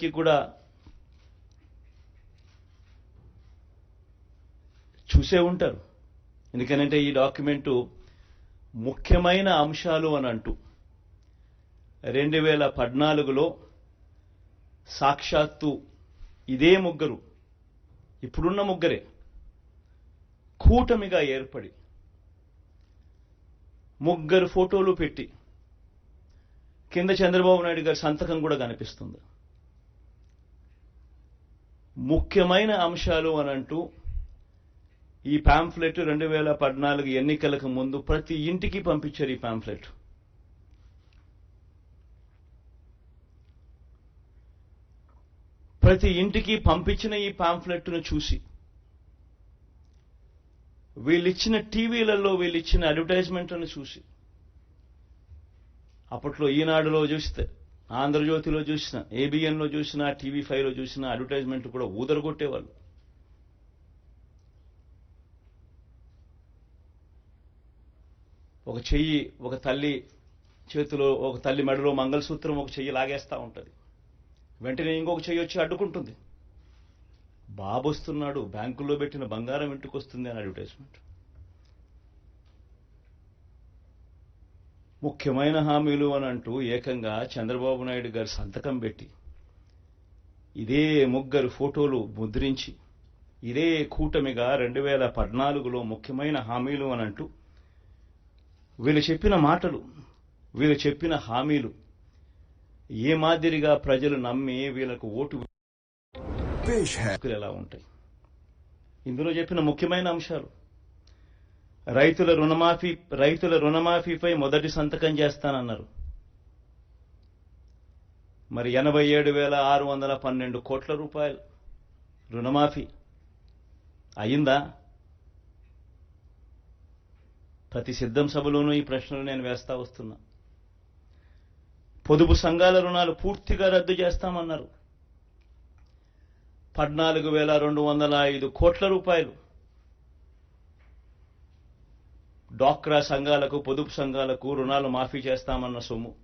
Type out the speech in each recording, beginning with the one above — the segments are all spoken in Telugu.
కి కూడా చూసే ఉంటారు. ఎందుకనంటే ఈ డాక్యుమెంటు ముఖ్యమైన అంశాలు అని అంటూ రెండు వేల పద్నాలుగులో సాక్షాత్తు ఇదే ముగ్గురు ఇప్పుడున్న ముగ్గురే కూటమిగా ఏర్పడి ముగ్గురు ఫోటోలు పెట్టి కింద చంద్రబాబు నాయుడు గారి సంతకం కూడా కనిపిస్తుంది. ముఖ్యమైన అంశాలు అని అంటూ ఈ పాంఫ్లెట్ రెండు వేల పద్నాలుగు ఎన్నికలకు ముందు ప్రతి ఇంటికి పంపించారు ఈ పాంఫ్లెట్. ప్రతి ఇంటికి పంపించిన ఈ పాంఫ్లెట్ను చూసి వీళ్ళిచ్చిన టీవీలలో వీళ్ళిచ్చిన అడ్వర్టైజ్మెంట్లను చూసి అప్పట్లో ఈనాడులో చూస్తే ఆంధ్రజ్యోతిలో చూసిన ఏబిఎన్లో చూసిన టీవీ ఫైవ్లో చూసిన అడ్వర్టైజ్మెంట్ కూడా ఊదరగొట్టేవాళ్ళు. ఒక చెయ్యి ఒక తల్లి చేతిలో ఒక తల్లి మెడలో మంగళసూత్రం ఒక చెయ్యి లాగేస్తూ ఉంటుంది. వెంటనే ఇంకొక చెయ్యి వచ్చి అడ్డుకుంటుంది. బాబు వస్తున్నాడు బ్యాంకులో పెట్టిన బంగారం ఇంటికి వస్తుంది అని అడ్వర్టైజ్మెంట్. ముఖ్యమైన హామీలు అని అంటూ ఏకంగా చంద్రబాబు నాయుడు గారి సంతకం పెట్టి ఇదే ముగ్గురు ఫోటోలు ముద్రించి ఇదే కూటమిగా రెండు వేల పద్నాలుగులో ముఖ్యమైన హామీలు అని అంటూ వీళ్ళు చెప్పిన మాటలు వీళ్ళు చెప్పిన హామీలు ఏ మాదిరిగా ప్రజలు నమ్మి వీళ్ళకు ఓటు ఎలా ఉంటాయి? ఇందులో చెప్పిన ముఖ్యమైన అంశాలు. రైతుల రుణమాఫీ రైతుల రుణమాఫీపై మొదటి సంతకం చేస్తానన్నారు. మరి ఎనభై ఏడు వేల ఆరు వందల పన్నెండు కోట్ల రూపాయలు రుణమాఫీ అయిందా? ప్రతి సిద్ధం సభలోనూ ఈ ప్రశ్నలు నేను వేస్తా వస్తున్నా. పొదుపు సంఘాల రుణాలు పూర్తిగా రద్దు చేస్తామన్నారు. పద్నాలుగు వేల రెండు వందల ఐదు కోట్ల రూపాయలు డాక్రా సంఘాలకు పొదుపు సంఘాలకు రుణాలు మాఫీ చేస్తామన్న సొమ్ము.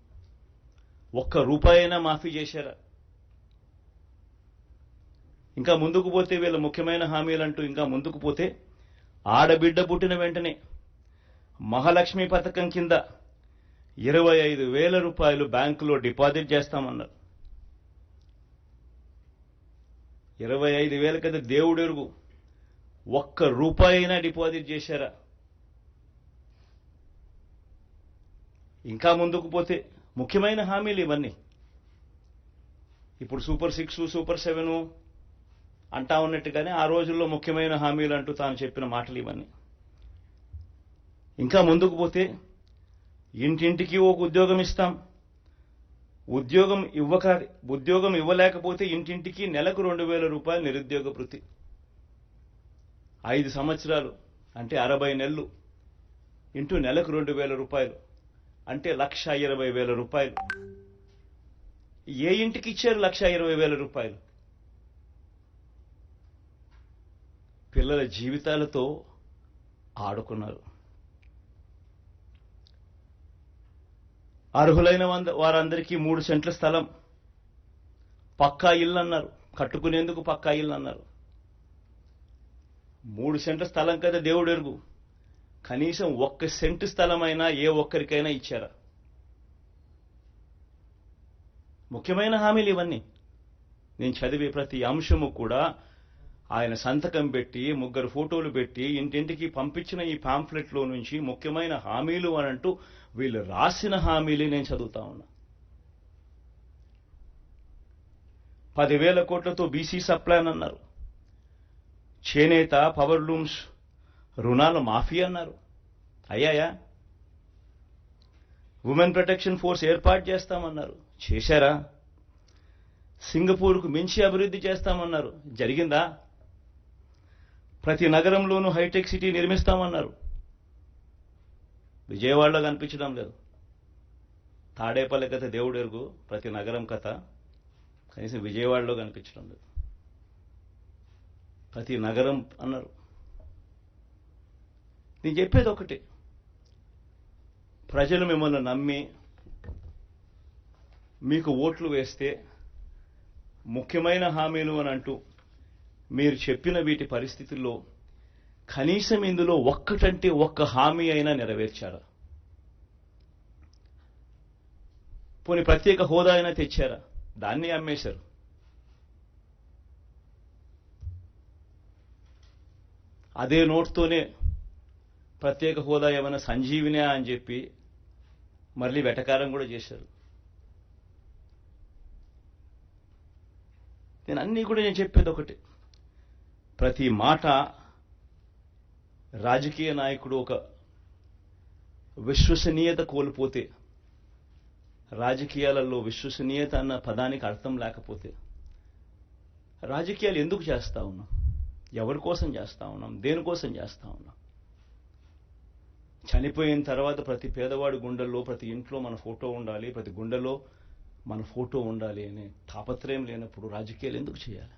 ఒక్క రూపాయైనా మాఫీ చేశారా? ఇంకా ముందుకు పోతే వీళ్ళ ముఖ్యమైన హామీలంటూ ఇంకా ముందుకు పోతే ఆడబిడ్డ పుట్టిన వెంటనే మహాలక్ష్మి పథకం కింద ఇరవై ఐదు వేల రూపాయలు బ్యాంకులో డిపాజిట్ చేస్తామన్నారు. ఇరవై ఐదు వేల కదా దేవుడు ఎరుగు ఒక్క రూపాయి అయినా డిపాజిట్ చేశారా? ఇంకా ముందుకు పోతే ముఖ్యమైన హామీలు ఇవన్నీ. ఇప్పుడు సూపర్ సిక్స్ సూపర్ సెవెన్ అంటా ఉన్నట్టుగానే ఆ రోజుల్లో ముఖ్యమైన హామీలు అంటూ తాను చెప్పిన మాటలు ఇవన్నీ. ఇంకా ముందుకు పోతే ఇంటింటికి ఒక ఉద్యోగం ఇస్తాం. ఉద్యోగం ఇవ్వక ఉద్యోగం ఇవ్వలేకపోతే ఇంటింటికి నెలకు రెండు వేల రూపాయలు నిరుద్యోగ వృత్తి. ఐదు సంవత్సరాలు అంటే అరవై నెలలు ఇంటూ నెలకు రెండు వేల రూపాయలు. అంటే లక్ష ఇరవై వేల రూపాయలు. ఏ ఇంటికి ఇచ్చారు లక్ష ఇరవై వేల రూపాయలు? పిల్లల జీవితాలతో ఆడుకున్నారు. అర్హులైన వంద వారందరికీ మూడు సెంట్ల స్థలం. పక్కా ఇల్లు అన్నారు కట్టుకునేందుకు పక్కా ఇల్లు అన్నారు మూడు సెంట్ల స్థలం కదా దేవుడు ఎరుగు కనీసం ఒక్క సెంటు స్థలమైనా ఏ ఒక్కరికైనా ఇచ్చారా? ముఖ్యమైన హామీలు ఇవన్నీ. నేను చదివే ప్రతి అంశము కూడా ఆయన సంతకం పెట్టి ముగ్గురు ఫోటోలు పెట్టి ఇంటింటికి పంపించిన ఈ పాంఫ్లెట్లో నుంచి ముఖ్యమైన హామీలు అని అంటూ వీళ్ళు రాసిన హామీలే నేను చదువుతా ఉన్నా. పదివేల కోట్లతో బీసీ సప్లాన్ అన్నారు. చేనేత పవర్ లూమ్స్ రుణాలు మాఫీ అన్నారు. అయ్యాయా? ఉమెన్ ప్రొటెక్షన్ ఫోర్స్ ఏర్పాటు చేస్తామన్నారు. చేశారా? సింగపూర్కు మించి అభివృద్ధి చేస్తామన్నారు. జరిగిందా? ప్రతి నగరంలోనూ హైటెక్ సిటీ నిర్మిస్తామన్నారు. విజయవాడలో కనిపించడం లేదు. తాడేపల్లి కథ దేవుడు ఎరుగు ప్రతి నగరం కథ. కనీసం విజయవాడలో కనిపించడం లేదు. ప్రతి నగరం అన్నారు. నేను చెప్పేది ఒకటి. ప్రజలు మిమ్మల్ని నమ్మి మీకు ఓట్లు వేస్తే ముఖ్యమైన హామీలు అని అంటూ మీరు చెప్పిన వీటి పరిస్థితుల్లో కనీసం ఇందులో ఒక్కటంటే ఒక్క హామీ అయినా నెరవేర్చారా? పోనీ ప్రత్యేక హోదా అయినా తెచ్చారా? దాన్ని అమ్మేశారు. అదే నోట్తోనే ప్రత్యేక హోదా ఏమైనా సంజీవినే అని చెప్పి మళ్ళీ వెటకారం కూడా చేశారు. నేను అన్నీ కూడా నేను చెప్పేది ఒకటి. ప్రతి మాట రాజకీయ నాయకుడు ఒక విశ్వసనీయత కోల్పోతే రాజకీయాలలో విశ్వసనీయత అన్న పదానికి అర్థం లేకపోతే రాజకీయాలు ఎందుకు చేస్తా ఉన్నాం? ఎవరి కోసం చేస్తా ఉన్నాం? దేనికోసం చేస్తా ఉన్నాం? చనిపోయిన తర్వాత ప్రతి పేదవాడి గుండెల్లో ప్రతి ఇంట్లో మన ఫోటో ఉండాలి ప్రతి గుండెలో మన ఫోటో ఉండాలి అనే తాపత్రయం లేనప్పుడు రాజకీయాలు ఎందుకు చేయాలి?